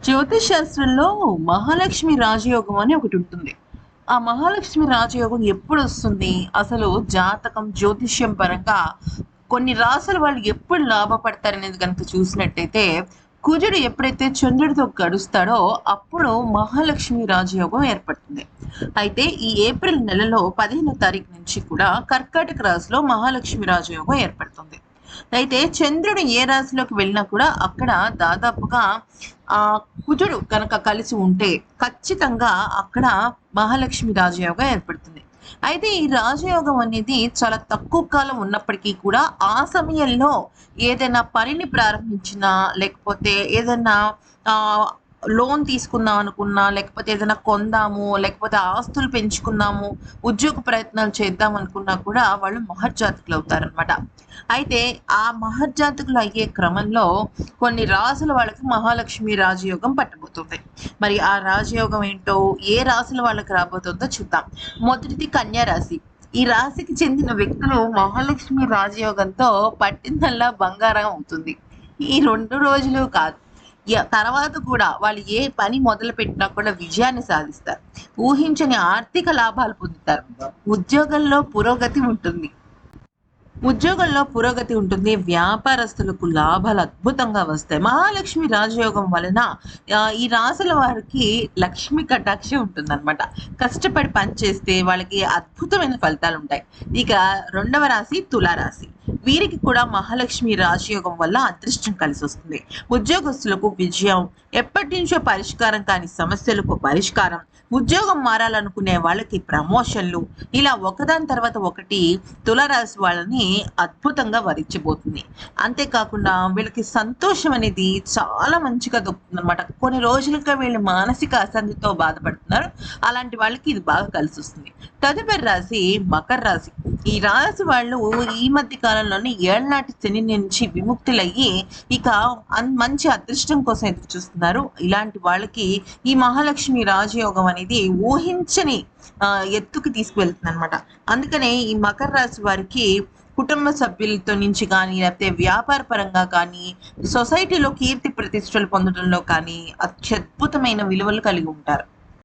జ్యోతిష్ శాస్త్రంలో మహాలక్ష్మి రాజయోగం అని ఒకటి ఉంటుంది. ఆ మహాలక్ష్మి రాజయోగం ఎప్పుడు వస్తుంది? అసలు జాతకం జ్యోతిష్యం పరంగా కొన్ని రాసుల వాళ్ళు ఎప్పుడు లాభపడతారనేది కనుక చూసినట్టయితే కుజుడు ఎప్పుడైతే చంద్రుడితో గడుస్తాడో అప్పుడు మహాలక్ష్మి రాజయోగం ఏర్పడుతుంది. అయితే ఈ ఏప్రిల్ నెలలో పదిహేనో తారీఖు నుంచి కూడా కర్కాటక రాశిలో మహాలక్ష్మి రాజయోగం ఏర్పడుతుంది. అయితే చంద్రుడు ఏ రాశిలోకి వెళ్ళినా కూడా అక్కడ దాదాపుగా ఆ కుజుడు కనుక కలిసి ఉంటే ఖచ్చితంగా అక్కడ మహాలక్ష్మి రాజయోగం ఏర్పడుతుంది. అయితే ఈ రాజయోగం అనేది చాలా తక్కువ కాలం ఉన్నప్పటికీ కూడా ఆ సమయంలో ఏదైనా పనిని ప్రారంభించినా లేకపోతే ఏదైనా ఆ, లోన్ తీసుకుందాం అనుకున్నా లేకపోతే ఏదైనా కొందాము లేకపోతే ఆస్తులు పెంచుకుందాము ఉద్యోగ ప్రయత్నాలు చేద్దాం అనుకున్నా కూడా వాళ్ళు మహర్జాతకులు అవుతారనమాట అయితే ఆ మహర్జాతకులు అయ్యే క్రమంలో కొన్ని రాసుల వాళ్ళకి మహాలక్ష్మి రాజయోగం పట్టబోతుంది. మరి ఆ రాజయోగం ఏంటో ఏ రాసుల వాళ్ళకి రాబోతుందో చూద్దాం. మొదటిది కన్యా రాశి. ఈ రాశికి చెందిన వ్యక్తులు మహాలక్ష్మి రాజయోగంతో పట్టిందల్లా బంగారం అవుతుంది. ఈ రెండు రోజులు కాదు. తర్వాత కూడా వాళ్ళు ఏ పని మొదలు పెట్టినా కూడా విజయాన్ని సాధిస్తారు. ఊహించని ఆర్థిక లాభాలు పొందుతారు. ఉద్యోగంలో పురోగతి ఉంటుంది. ఉద్యోగంలో పురోగతి ఉంటుంది. వ్యాపారస్తులకు లాభాలు అద్భుతంగా వస్తాయి. మహాలక్ష్మి రాజయోగం వలన ఈ రాసుల వారికి లక్ష్మి కటాక్షి ఉంటుందన్నమాట. కష్టపడి పని చేస్తే వాళ్ళకి అద్భుతమైన ఫలితాలు ఉంటాయి. ఇక రెండవ రాశి తులారాశి. వీరికి కూడా మహాలక్ష్మి రాజయోగం వల్ల అదృష్టం కలిసి వస్తుంది. ఉద్యోగస్తులకు విజయం ఎప్పటి నుంచో పరిష్కారం కాని సమస్యలకు పరిష్కారం ఉద్యోగం మారాలనుకునే వాళ్ళకి ప్రమోషన్లు ఇలా ఒకదాని తర్వాత ఒకటి తులరాశి వాళ్ళని అద్భుతంగా వరించబోతుంది. అంతేకాకుండా వీళ్ళకి సంతోషం అనేది చాలా మంచిగా దొరుకుతుంది అనమాట కొన్ని రోజులుగా వీళ్ళు మానసిక అశాంతితో బాధపడుతున్నారు. అలాంటి వాళ్ళకి ఇది బాగా కలిసి వస్తుంది. తదుపరి రాశి మకర రాశి. ఈ రాశి వాళ్ళు ఈ మధ్య కాలంలోనే ఏళ్నాటి శని నుంచి విముక్తులయ్యి ఇక మంచి అదృష్టం కోసం ఎదురు చూస్తున్నారు. ఇలాంటి వాళ్ళకి ఈ మహాలక్ష్మి రాజయోగం అనేది ఊహించని ఆ, ఎత్తుకు తీసుకువెళ్తుంది అనమాట అందుకనే ఈ మకర రాశి వారికి కుటుంబ సభ్యులతో నుంచి కానీ లేకపోతే వ్యాపార పరంగా కానీ సొసైటీలో కీర్తి ప్రతిష్టలు పొందడంలో కానీ అత్యద్భుతమైన విలువలు కలిగి ఉంటారు.